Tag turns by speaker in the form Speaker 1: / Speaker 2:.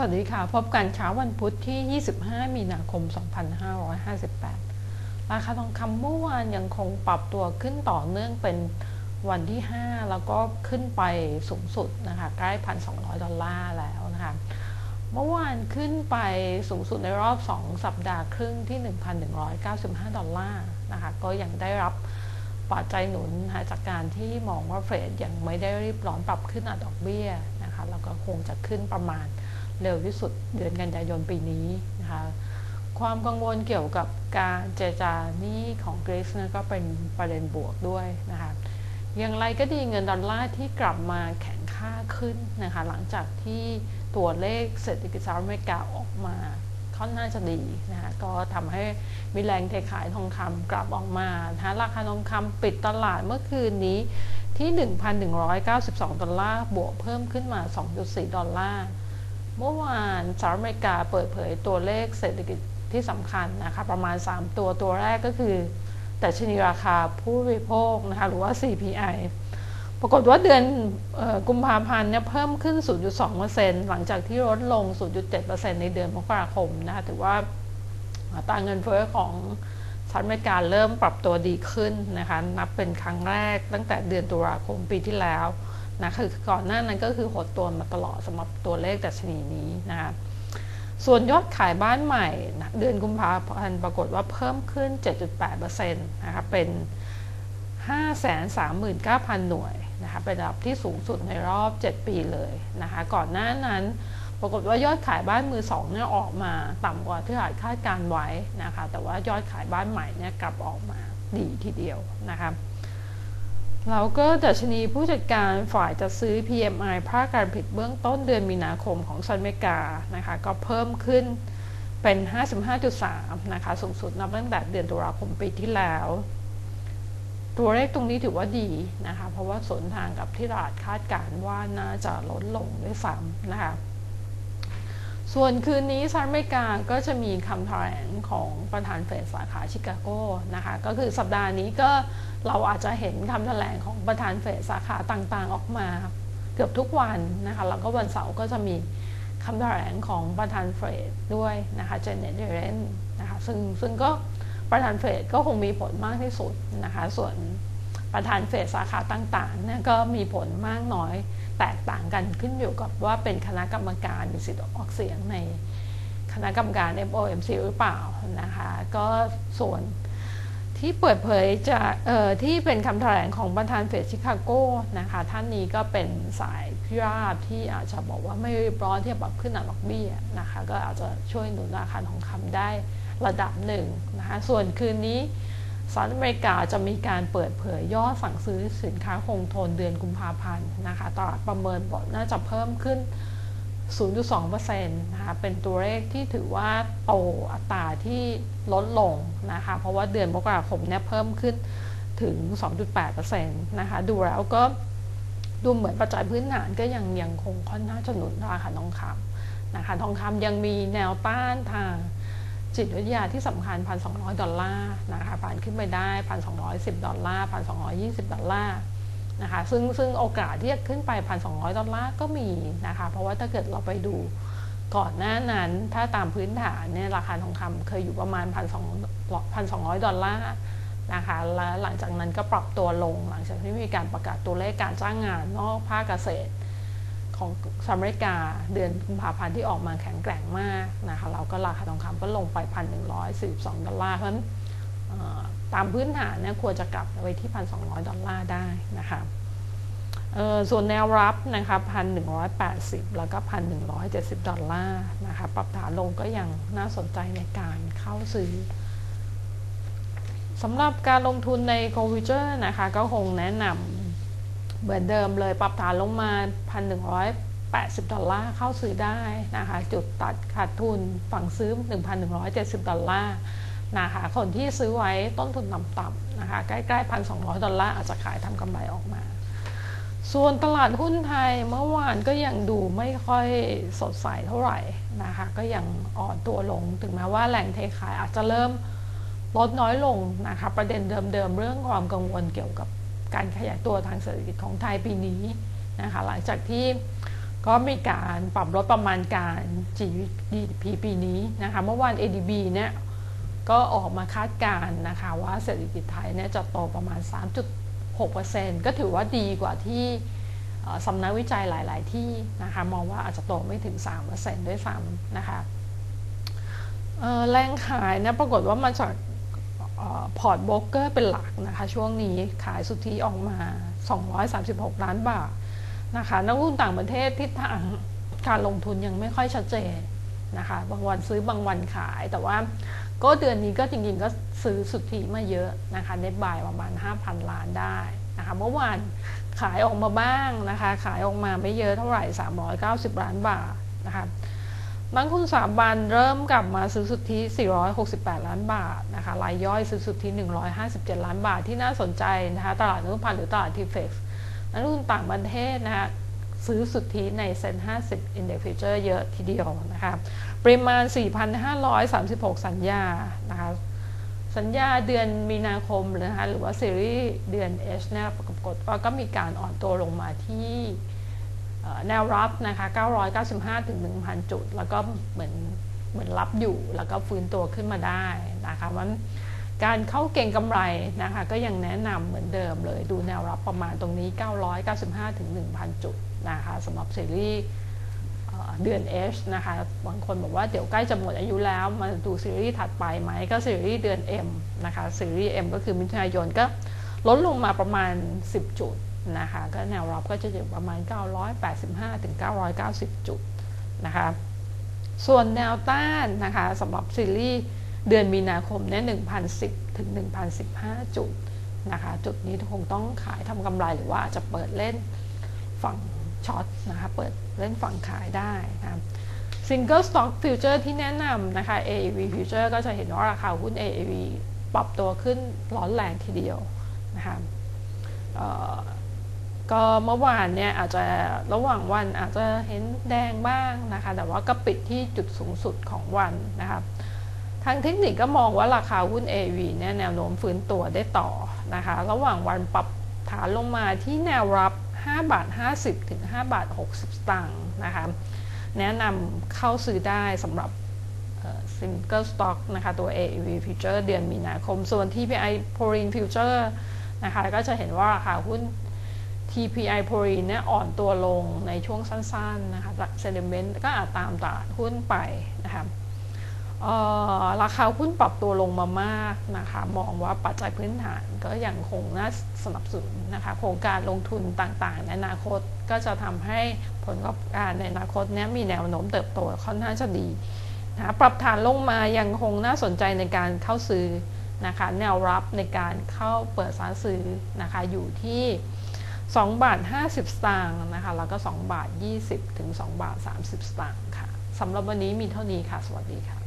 Speaker 1: สวัสดีค่ะ พบกันเช้าวันพุธที่ 25 มีนาคม 2558 ราคาทองคำเมื่อวานยังคงปรับตัวขึ้นต่อเนื่องเป็นวันที่ 5 แล้วก็ขึ้นไปสูงสุดนะคะใกล้ 1,200 ดอลลาร์แล้วนะคะเมื่อวานขึ้นไปสูงสุดในรอบ 2 สัปดาห์ครึ่งที่ 1,195 ดอลลาร์นะคะก็ยังได้รับปัจจัยหนุนนะจากการที่มองว่าเฟดยังไม่ได้รีบร้อนปรับขึ้นอัดดอกเบี้ยนะคะแล้วก็คงจะขึ้นประมาณ เร็วที่สุดเดือนกันยายนปีนี้นะคะความกังวลเกี่ยวกับการเจรจานี้ของกรีซนะก็เป็นประเด็นบวกด้วยนะคะอย่างไรก็ดีเงินดอลลาร์ที่กลับมาแข็งค่าขึ้นนะคะหลังจากที่ตัวเลขเศรษฐกิจสหรัฐอเมริกาออกมาค่อนข้างจะดีนะคะก็ทำให้มีแรงเทขายทองคำกลับออกมานะราคาทองคำปิดตลาดเมื่อคืนนี้ที่ 1,192 ดอลลาร์ บวกเพิ่มขึ้นมา 2.4 ดอลลาร์ เมื่อวานสหรัฐอเมริกาเปิดเผยตัวเลขเศรษฐกิจที่สำคัญนะคะประมาณ 3 ตัวตัวแรกก็คือแต่ชนีราคาผู้บริโภคนะคะหรือว่า CPI ปรากฏว่าเดือนกุมภาพันธ์เนี่ยเพิ่มขึ้น 0.2%หลังจากที่ลดลง 0.7%ในเดือนมกราคมนะคะถือว่าตาเงินเฟ้อของสหรัฐอเมริกาเริ่มปรับตัวดีขึ้นนะคะนับเป็นครั้งแรกตั้งแต่เดือนตุลาคมปีที่แล้ว นะคือก่อนหน้านั้นก็คือหดตัวมาตลอดสำหรับตัวเลขดัชนีนี้นะคะส่วนยอดขายบ้านใหม่นะเดือนกุมภาพันธ์ปรากฏว่าเพิ่มขึ้น 7.8%นะคะเป็น 539,000 หน่วยนะคะเป็นระดับที่สูงสุดในรอบ 7 ปีเลยนะคะก่อนหน้านั้นปรากฏว่ายอดขายบ้านมือสองเนี่ยออกมาต่ำกว่าที่คาดการไว้นะคะแต่ว่ายอดขายบ้านใหม่เนี่ยกลับออกมาดีทีเดียวนะคะ แล้วก็ดัชนีผู้จัดการฝ่ายจะซื้อ PMI ภาคการผลิตเบื้องต้นเดือนมีนาคมของสหรัฐอเมกานะคะ ก็เพิ่มขึ้นเป็น 55.3 นะคะ สูงสุดนับตั้งแต่เดือนตุลาคมปีที่แล้ว ตัวเลขตรงนี้ถือว่าดีนะคะ เพราะว่าสนทางกับที่ตลาดคาดการว่าน่าจะลดลงด้วยซ้ำนะคะ ส่วนคืนนี้สหรัฐอเมริกาก็จะมีคำแถลงของประธานเฟดสาขาชิคาโกนะคะก็คือสัปดาห์นี้ก็เราอาจจะเห็นคำแถลงของประธานเฟดสาขาต่างๆออกมา เกือบทุกวันนะคะแล้วก็วันเสาร์ก็จะมีคำแถลงของประธานเฟดด้วยนะคะเจเน็ตเดเรนนะคะซึ่งซึ่งก็ประธานเฟดก็คงมีผลมากที่สุดนะคะส่วนประธานเฟดสาขาต่างๆเนี่ยก็มีผลมากน้อย แตกต่างกันขึ้นอยู่กับว่าเป็นคณะกรรมการมีสิทธิ์ออกเสียงในคณะกรรมการ FOMC หรือเปล่านะคะ ก็ส่วนที่เปิดเผยจะที่เป็นคำแถลงของประธานเฟดชิคาโก้นะคะ ท่านนี้ก็เป็นสายพิราบที่อาจจะบอกว่าไม่รีบร้อนที่จะปรับขึ้นอัดอกเบี้ยนะคะ ก็อาจจะช่วยหนุนราคาทองคำได้ระดับหนึ่งนะคะ ส่วนคืนนี้ สหรัฐอเมริกาจะมีการเปิดเผยยอดสั่งซื้อสินค้าคงทนเดือนกุมภาพันธ์นะคะตลาดประเมินบอกน่าจะเพิ่มขึ้น 0.2%นะคะเป็นตัวเลขที่ถือว่าโตอัตราที่ลดลงนะคะเพราะว่าเดือนมกราคมเนี่ยเพิ่มขึ้นถึง 2.8%นะคะดูแล้วก็ดูเหมือนปัจจัยพื้นฐานก็ยังยังคงค่อนข้างจะหนุนราคาทองคำนะคะทองคำยังมีแนวต้านทาง จิตวิทยาที่สำคัญ 1,200 ดอลลาร์นะคะผ่านขึ้นไปได้ 1,210 ดอลลาร์ 1,220 ดอลลาร์นะคะซึ่งซึ่งโอกาสที่จะขึ้นไป 1,200 ดอลลาร์ก็มีนะคะเพราะว่าถ้าเกิดเราไปดูก่อนหน้านั้นถ้าตามพื้นฐานเนี่ยราคาทองคำเคยอยู่ประมาณ 1,200 ดอลลาร์นะคะแล้วหลังจากนั้นก็ปรับตัวลงหลังจากที่มีการประกาศตัวเลขการจ้างงานนอกภาคเกษตร ของสหรัฐอเมริกาเดือนกุมภาพันธ์ที่ออกมาแข็งแกร่งมากนะคะเราก็ราคาทองคำก็ลงไป1,142ดอลลาร์เพราะฉะนั้นตามพื้นฐานเนี่ยควรจะกลับไปที่1,200ดอลลาร์ได้นะคะส่วนแนวรับนะคะ1,180แปดสิบแล้วก็1,170ดอลลาร์นะคะปรับฐานลงก็ยังน่าสนใจในการเข้าซื้อสำหรับการลงทุนในโควิเจอร์นะคะก็คงแนะนำ เหมือนเดิมเลยปรับฐานลงมา 1,180 ดอลลาร์เข้าซื้อได้นะคะ จุดตัดขาดทุนฝั่งซื้อ 1,170 ดอลลาร์นะคะคนที่ซื้อไว้ต้นทุนต่ำๆนะคะใกล้ๆ 1,200 ดอลลาร์อาจจะขายทำกำไรออกมา ส่วนตลาดหุ้นไทยเมื่อวานก็ยังดูไม่ค่อยสดใสเท่าไหร่นะคะก็ยังอ่อนตัวลงถึงแม้ว่าแหล่งเทขายอาจจะเริ่มลดน้อยลงนะคะประเด็นเดิมๆเรื่องความกังวลเกี่ยวกับ การขยายตัวทางเศรษฐกิจของไทยปีนี้นะคะหลังจากที่ก็มีการปรับลดประมาณการ GDP ปีนี้นะคะเมื่อวาน ADB เนี่ยก็ออกมาคาดการณ์นะคะว่าเศรษฐกิจไทยเนี่ยจะโตประมาณ 3.6%ก็ถือว่าดีกว่าที่สำนักวิจัยหลาย ๆ ที่นะคะมองว่าอาจจะโตไม่ถึง 3%ด้วยซ้ำนะคะแรงขายนะปรากฏว่ามาจาก พอร์ตโบรกเกอร์เป็นหลักนะคะ ช่วงนี้ขายสุทธิออกมา 236 ล้านบาทนะคะนักลงทุนต่างประเทศทิศทางการลงทุนยังไม่ค่อยชัดเจนนะคะ บางวันซื้อบางวันขายแต่ว่าก็เดือนนี้ก็จริงๆก็ซื้อสุทธิมาเยอะนะคะเน็ตบายประมาณ 5,000 ล้านได้นะคะเมื่อวานขายออกมาบ้างนะคะ ขายออกมาไม่เยอะเท่าไหร่ 390 ล้านบาทนะคะ นักทุนสามบันเริ่มกลับมาซื้อสุทธิ 468 ล้านบาทนะคะรายย่อยซื้อสุทธิ 157 ล้านบาทที่น่าสนใจนะคะตลาดนุพันธ์หรือตลาดทีเฟกซ์นักทุนต่างประเทศนะคะซื้อสุทธิในเซ็น50 Index Future เยอะทีเดียวนะคะปริมาณ 4,536 สัญญานะคะสัญญาเดือนมีนาคมนะคะหรือว่าซีรีส์เดือน H เนี่ยปรากฏว่าก็มีการอ่อนตัวลงมาที่ แนวรับนะคะ 995 ถึง 1,000 จุด แล้วก็เหมือนเหมือนรับอยู่ แล้วก็ฟื้นตัวขึ้นมาได้นะคะมันการเข้าเก่งกำไรนะคะ ก็ยังแนะนำเหมือนเดิมเลย ดูแนวรับประมาณตรงนี้ 995 ถึง 1,000 จุดนะคะสำหรับซีรีส์เดือน H นะคะ บางคนบอกว่าเดี๋ยวใกล้จะหมดอายุแล้ว มาดูซีรีส์ถัดไปไหม ก็ซีรีส์เดือน M นะคะ ซีรีส์ M ก็คือมิถุนายนก็ลดลงมาประมาณ 10 จุด นะคะก็แนวรับก็จะอยู่ประมาณ 985 ถึง 990 จุดนะคะส่วนแนวต้านนะคะสำหรับซีรีส์เดือนมีนาคมเนี่ย1,010 ถึง 1,015 จุดนะคะจุดนี้คงต้องขายทำกำไรหรือว่าจะเปิดเล่นฝั่งช็อตนะคะเปิดเล่นฝั่งขายได้นะ Single Stock Future ที่แนะนำนะคะ AAV Future ก็จะเห็นว่าราคาหุ้น AAV ปรับตัวขึ้นร้อนแรงทีเดียวนะคะ ก็เมื่อวานเนี่ยอาจจะระหว่างวันอาจจะเห็นแดงบ้างนะคะ แต่ว่าก็ปิดที่จุดสูงสุดของวันนะคะทางเทคนิคก็มองว่าราคาหุ้น AV เนี่ยแนวโน้มฟื้นตัวได้ต่อนะคะ ระหว่างวันปรับฐานลงมาที่แนวรับ 5 บาท 50 ถึง 5 บาท 60 สตางค์นะคะ แนะนำเข้าซื้อได้สำหรับ Single Stock นะคะ ตัว AV Future เดือนมีนาคม ส่วน TPI p o r i n Future นะคะ ก็จะเห็นว่าราคาหุ้น TPI p o r i n เนี่ยอ่อนตัวลงในช่วงสั้นๆนะคะเซน t เมนต์ก็อาจตามตลาดหุ้นไปนะคะราคาหุ้นปรับตัวลงมามากนะคะมองว่าปัจจัยพื้นฐานก็ยังคงน่าสนับสนุนนะคะโครงการลงทุนต่างๆ ในอนาคตก็จะทำให้ผลประกอบการในอนาคตนี้มีแนวโน้มเติบโตค่อนข้างจะดีนะปรับฐานลงมายังคงน่าสนใจในการเข้าซื้อนะคะแนวรับในการเข้าเปิดสารซื้อนะคะอยู่ที่ 2 บาท 50 สตางค์นะคะ แล้วก็ 2 บาท 20 ถึง 2 บาท 30 สตางค์ค่ะ สำหรับวันนี้มีเท่านี้ค่ะ สวัสดีค่ะ